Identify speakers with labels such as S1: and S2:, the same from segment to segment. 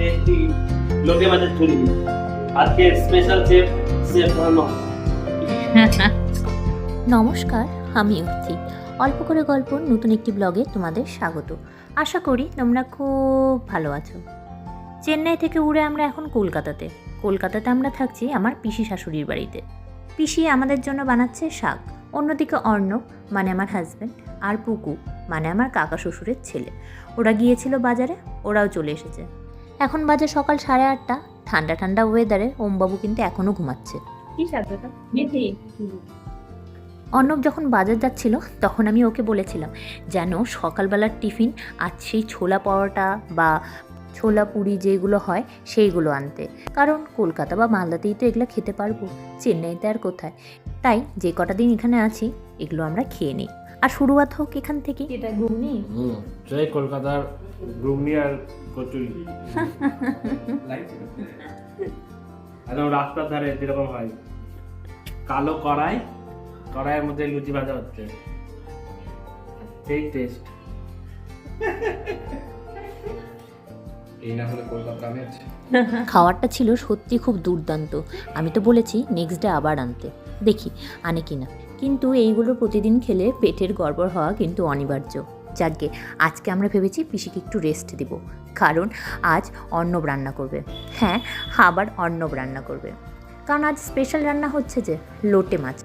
S1: মাছের ঝুলি আজকে special chef
S2: নমস্কার, আমি অর্থি। অল্প করে গল্প, নতুন একটি ব্লগে তোমাদের স্বাগত। আশা করি তোমরা খুব ভালো আছো। চেন্নাই থেকে উড়ে আমরা এখন কলকাতাতে। কলকাতাতে আমরা থাকছি আমার পিসি শাশুড়ির বাড়িতে। পিসি আমাদের জন্য বানাচ্ছে শাক। অন্যদিকে অর্ণব মানে আমার হাজব্যান্ড আর পুকু মানে আমার কাকা শ্বশুরের ছেলে। ওরা গিয়েছিল বাজারে, ওরাও চলে এসেছে। এখন বাজে সকাল সাড়ে আটটা। ঠান্ডা ঠান্ডা ওয়েদারে ওমবাবু কিন্তু এখনও ঘুমাচ্ছে। অর্ণব যখন বাজার যাচ্ছিল তখন আমি ওকে বলেছিলাম যেন সকালবেলার টিফিন আর সেই ছোলা পরোটা বা ছোলা পুরি যেগুলো হয় সেইগুলো আনতে। কারণ কলকাতা বা মালদাতেই তো এগুলো খেতে পারব চেন্নাইতে আর কোথায়? তাই যে কটা দিন এখানে আছি এগুলো আমরা খেয়ে নিই। আর শুরুয়াত হোক এখান থেকে।
S3: এটা ঘুগনি?
S1: হুম জয় কলকাতার ঘুগনি আর কচুরি। একদম রাস্তার ধারে যেরকম হয় কালো কড়াই কড়াইয়ের মধ্যে লুচি ভাজা হচ্ছে। সেই টেস্ট
S4: এই না হলে কলকাতা আমি আছি।
S2: ছিল সত্যি খুব দুর্দান্ত। আমি তো বলেছি নেক্সট ডে আবার আনতে। দেখি আনে কিনা। কিন্তু এইগুলো প্রতিদিন খেলে পেটের গড়বড় হওয়া কিন্তু অনিবার্য। যাকে আজকে আমরা ভেবেছি পিসিকে একটু রেস্ট দিব। কারণ আজ অর্ণব রান্না করবে। হ্যাঁ আবার অর্ণব রান্না করবে। কারণ আজ স্পেশাল রান্না হচ্ছে যে লোটে মাছ।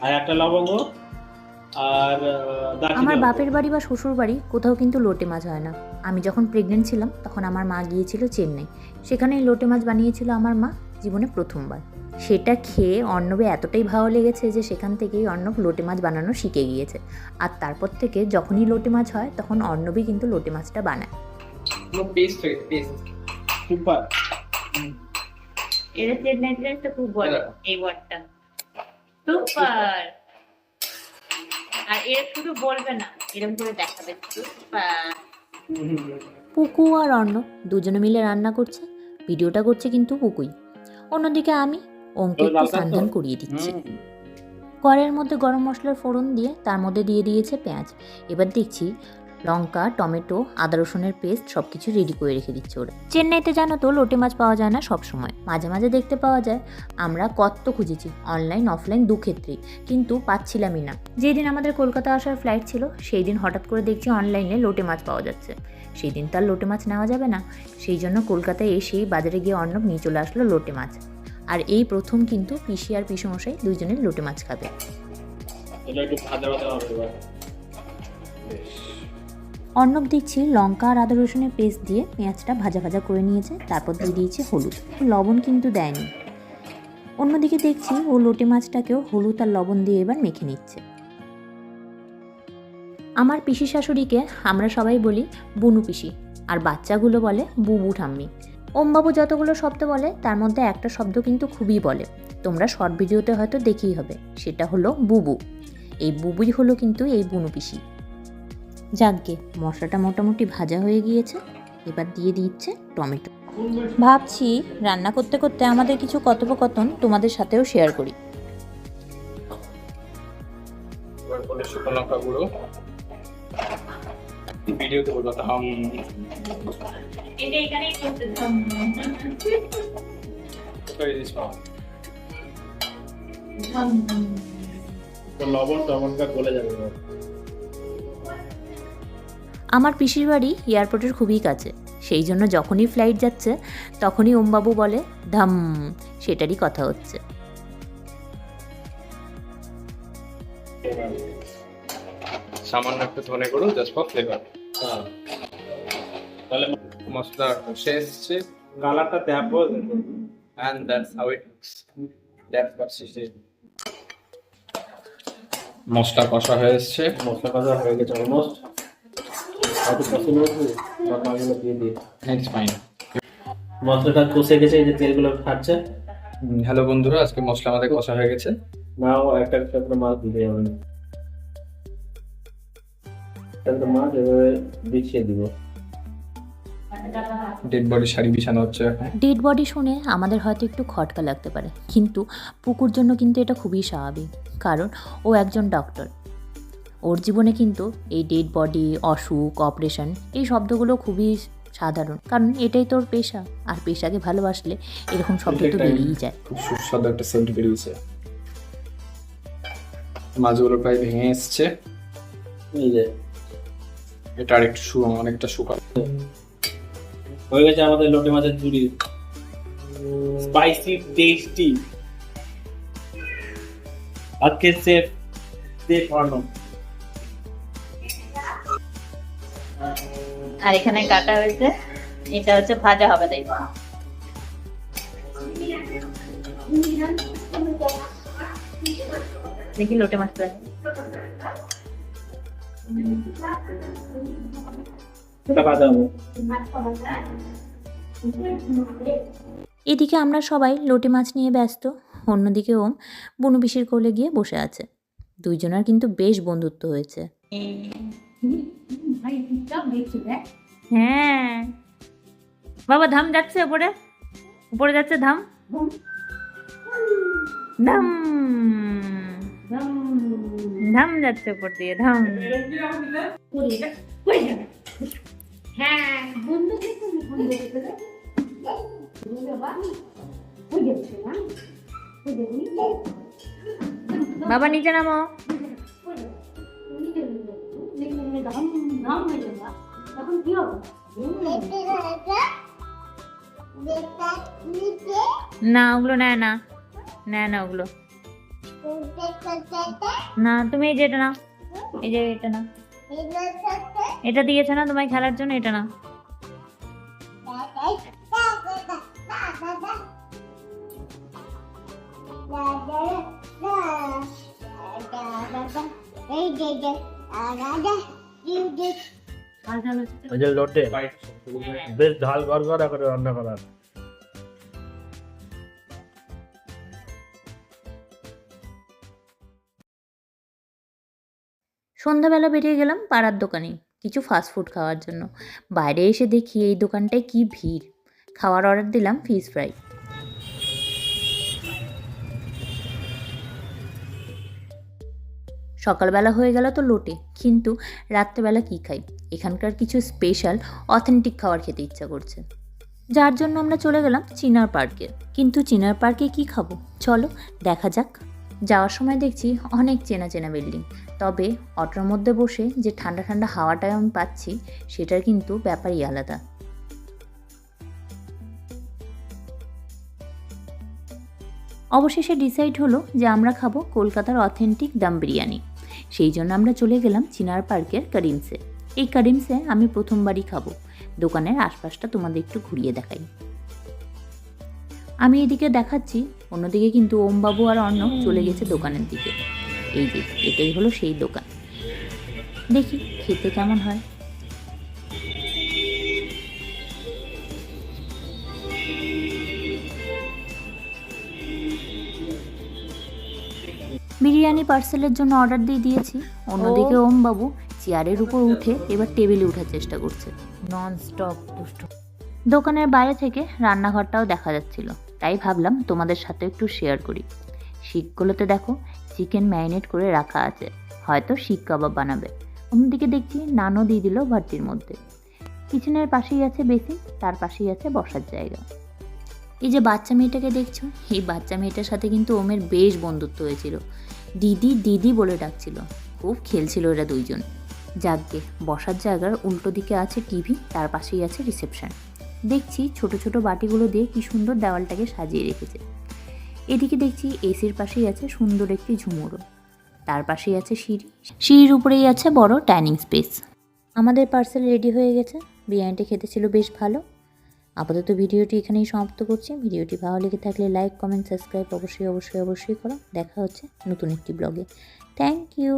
S1: আর একটা লবঙ্গ আর
S2: আমার বাপের বাড়ি বা শ্বশুর বাড়ি কোথাও কিন্তু লোটে মাছ হয় না। আমি যখন প্রেগনেন্ট ছিলাম তখন আমার মা গিয়েছিল চেন্নাই। সেখানে লোটে মাছ বানিয়েছিল আমার মা। জীবনে প্রথমবার। সেটা খেয়ে অর্ণবে এতটাই ভালো লেগেছে যে সেখান থেকেই অর্ণব লোটে মাছ বানানো শিখে গিয়েছে। আর তারপর থেকে যখনই লোটে মাছ হয় তখন অর্ণবই কিন্তু লোটে মাছটা বানায়।
S3: আর এর শুধু বলবে না এরকম করে দেখাবে।
S2: পুকু আর অর্ণব দুজনে মিলে রান্না করছে। ভিডিওটা করছে কিন্তু পুকুই। অন্যদিকে আমি ওমকে
S1: তো
S2: একটু সান্ধান করিয়ে দিচ্ছি। কড়াইয়ের মধ্যে গরম মশলার ফোড়ন দিয়ে তার মধ্যে দিয়ে দিয়েছে পেঁয়াজ। এবার দেখছি লঙ্কা টমেটো আদা রসুনের পেস্ট সব কিছু রেডি করে রেখে দিচ্ছে ওরা। চেন্নাইতে জানো তো লোটে মাছ পাওয়া যায় না সব সময় মাঝে মাঝে দেখতে পাওয়া যায় আমরা কত খুঁজেছি অনলাইন অফলাইন দু ক্ষেত্রেই কিন্তু পাচ্ছিলামই না। যেদিন আমাদের কলকাতা আসার ফ্লাইট ছিল সেই দিন হঠাৎ করে দেখছি অনলাইনে লোটে মাছ পাওয়া যাচ্ছে। সেই দিন তার লোটে মাছ নেওয়া যাবে না। সেই জন্য কলকাতায় এসেই বাজারে গিয়ে অর্ণব নিয়ে চলে আসলো লোটে মাছ। আর এই প্রথম কিন্তু পিসি আর পিসমশাই দুইজনের লোটে মাছ খাবে। অর্ণব দেখছি লঙ্কা আর আদা রসুনের পেস্ট দিয়ে পেঁয়াজটা ভাজা ভাজা করে নিয়েছে তারপর দিয়ে দিয়েছে হলুদ। লবণ কিন্তু দেয়নি। অন্যদিকে দেখছি ও লোটে মাছটাকেও হলুদ আর লবণ দিয়ে এবার মেখে নিচ্ছে। আমার পিসি শাশুড়িকে আমরা সবাই বলি বুনু পিসি, আর বাচ্চাগুলো বলে বুবু ঠাম্মি। ওমবাবু যতগুলো শব্দ বলে, তার মধ্যে একটা শব্দ কিন্তু খুবই বলে। তোমরা শর্ট ভিডিওতে হয়তো দেখেই হবে, সেটা হলো বুবু। এই বুবুই হলো কিন্তু এই বুনু পিসি। যাকগে, মশলাটা মোটামুটি ভাজা হয়ে গিয়েছে, এবার দিয়ে দিচ্ছে টমেটো। ভাবছি রান্না করতে করতে আমাদের কিছু কথোপকথন তোমাদের সাথেও শেয়ার করি।
S4: লঙ্কা গুঁড়ো ভিডিওতে বলব হাম।
S3: এটা এখানেই করতে
S4: করে দিস মা?
S1: তো লবণ টবণটা গলে যাবে।
S2: আমার পিসির বাড়ি এয়ারপোর্টের খুবই কাছে। সেই জন্য যখনই ফ্লাইট যাচ্ছে তখনই ওমবাবু বলে ধাম সেটারই কথা হচ্ছে।
S4: সামান্য একটু ধনে গুঁড়ো জাস্ট ফর ফ্লেভার।
S1: তাহলে
S4: মশলা কষে এসছে।
S1: কালারটা দেখো
S4: that's how it looks that's what she said মশলা কষা হয়ে এসছে।
S1: মশলা কষা হয়ে গেছে অলমোস্ট মশলাটা কষে গেছে এই যে তেলগুলো ফাটছে।
S4: হ্যালো বন্ধুরা আজকে মশলা আমাদের কষা হয়ে গেছে।
S1: নাও একটা একটা করে মাছ দিতে যাবে না একটা মাছ এভাবে বিছিয়ে দিব।
S4: ডেড বডি শাড়ি বিছানো হচ্ছে এখন।
S2: ডেড বডি শুনে আমাদের হয়তো একটু খটকা লাগতে পারে। কিন্তু পুকুর জন্য কিন্তু এটা খুবই স্বাভাবিক। কারণ ও একজন ডক্টর ওর জীবনে কিন্তু এই ডেড বডি অসুখ অপারেশন এই শব্দগুলো খুবই সাধারণ। কারণ এটাই তোর পেশা। আর পেশাকে ভালোবাসলে এরকম শব্দ তো বেরিয়েই যায়।
S4: খুব সুস্বাদু একটা সেন্ট বেরিয়েছে মাছগুলো প্রায় ভেঙে এসছে।
S1: এই যে
S4: এটা আর একটু শু অনেকটা শুকাল।
S1: হয়ে গেছে আমাদের লোটে মাছের ঝুড়ি। স্পাইসি টেস্টি আজকে সেফ সেফ অর্ণব
S3: আর এখানে কাটা হয়েছে। এটা হচ্ছে ভাজা হবে তাই। দেখি লোটে মাছটা।
S2: এদিকে আমরা সবাই লোটে মাছ নিয়ে ব্যস্ত, অন্যদিকে ওম বুনু পিসির কোলে গিয়ে বসে আছে। দুইজনের কিন্তু বেশ বন্ধুত্ব হয়েছে। হ্যাঁ। বাবা, ধাম যাচ্ছে উপরে? উপরে যাচ্ছে ধাম? ধাম। ধাম। যাচ্ছে উপর দিয়ে ধাম। বাবা নিচে নামো। না ওগুলো নেয় না। নেয় না ওগুলো। না, তুমি এই যে এটা না এই যে এটা না এটা দিয়েছে না তোমায় খেলার জন্য, এটা না
S1: বেশ ঝাল গড়গড়া করে রান্না করা
S2: সন্ধ্যাবেলা বেরিয়ে গেলাম পাড়ার দোকানে, কিছু ফাস্ট ফুড খাওয়ার জন্য। বাইরে এসে দেখি এই দোকানটায় কি ভিড়। খাওয়ার অর্ডার দিলাম ফিশ ফ্রাই সকালবেলা হয়ে গেল তো লোটে, কিন্তু রাত্রেবেলা কী খাই? এখানকার কিছু স্পেশাল অথেন্টিক খাবার খেতে ইচ্ছা করছে। যার জন্য আমরা চলে গেলাম চিনার পার্কে কিন্তু চিনার পার্কে কি খাব? চলো, দেখা যাক। যাওয়ার সময় দেখছি অনেক চেনা চেনা বিল্ডিং। তবে অটোর মধ্যে বসে যে ঠান্ডা ঠান্ডা হাওয়াটা আমি পাচ্ছি, সেটার কিন্তু ব্যাপারই আলাদা। অবশেষে ডিসাইড হলো যে আমরা খাব কলকাতার অথেন্টিক দাম বিরিয়ানি। সেই জন্য আমরা চলে গেলাম চিনার পার্কের কারিমসে এই কারিমসে আমি প্রথমবারই খাব। দোকানের আশপাশটা তোমাদের একটু ঘুরিয়ে দেখাই। আমি এদিকে দেখাচ্ছি অন্যদিকে কিন্তু ওমবাবু আর অন্য চলে গেছে দোকানের দিকে। এই যে এটাই হলো সেই দোকান। দেখি খেতে কেমন হয়। বিরিয়ানি পার্সেলের জন্য অর্ডার দিয়ে দিয়েছি। অন্যদিকে ওম বাবু চেয়ারের উপর উঠে এবার টেবিলে ওঠার চেষ্টা করছে। নন স্টপ দুষ্ট। দোকানের বাইরে থেকে রান্নাঘরটাও দেখা যাচ্ছিল। তাই ভাবলাম তোমাদের সাথে একটু শেয়ার করি। শিকগুলোতে দেখো চিকেন ম্যারিনেট করে রাখা আছে। হয়তো শিক কাবাব বানাবে। অন্যদিকে দেখছি নানও দিয়ে দিল ভাতটির মধ্যে। কিচেনের পাশেই আছে বেসিন তার পাশেই আছে বসার জায়গা। এই যে বাচ্চা মেয়েটাকে দেখছ, এই বাচ্চা মেয়েটার সাথে কিন্তু ওমের বেশ বন্ধুত্ব হয়েছিল। দিদি দিদি বলে ডাকছিল। খুব খেলছিল এরা দুইজন। যাকগে বসার জায়গার উল্টো দিকে আছে টিভি তার পাশেই আছে রিসেপশন দেখছি ছোট ছোট বাটিগুলো দিয়ে কি সুন্দর দেওয়ালটাকে সাজিয়ে রেখেছে। এদিকে দেখছি এসির পাশেই আছে সুন্দর একটি ঝুমুরও তার পাশেই আছে সিঁড়ি। সিঁড়ির উপরেই আছে বড় ডাইনিং স্পেস। আমাদের পার্সেল রেডি হয়ে গেছে। বিরিয়ানিটা খেতে ছিল বেশ ভালো। আপাতত ভিডিওটি এখানেই সমাপ্ত করছি। ভিডিওটি ভালো লেগে থাকলে লাইক, কমেন্ট, সাবস্ক্রাইব অবশ্যই অবশ্যই অবশ্যই করো। দেখা হচ্ছে নতুন একটি ব্লগে। Thank you.